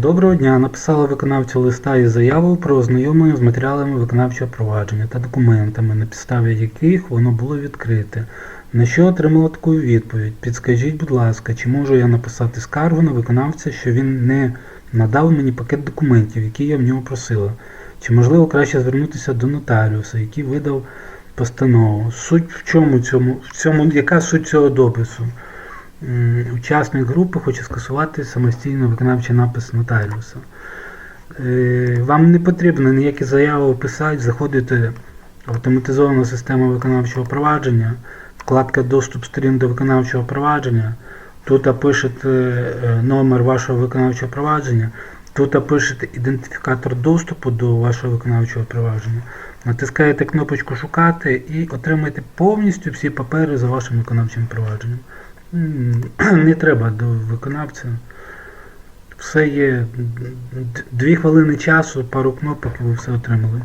Доброго дня. Написала виконавцю листа із заявою про ознайомлення з матеріалами виконавчого провадження та документами, на підставі яких воно було відкрите. На що отримала таку відповідь? Підскажіть, будь ласка, чи можу я написати скаргу на виконавця, що він не надав мені пакет документів, які я в нього просила? Чи можливо краще звернутися до нотаріуса, який видав постанову? Суть в чому цьому, в цьому яка суть цього допису? М, Учасник групи хоче скасувати самостійно виконавчий напис нотаріуса. Е, Вам не потрібно ніякі заяви писати, заходите в автоматизовану систему виконавчого провадження, вкладка Доступ сторін до виконавчого провадження. Тут пишете е, номер вашого виконавчого провадження, тут пишете ідентифікатор доступу до вашого виконавчого провадження. Натискаєте кнопочку Шукати і отримаєте повністю всі папери за вашим виконавчим провадженням. Не треба до виконавця. Все є дві хвилини часу, пару кнопок і ви все отримали.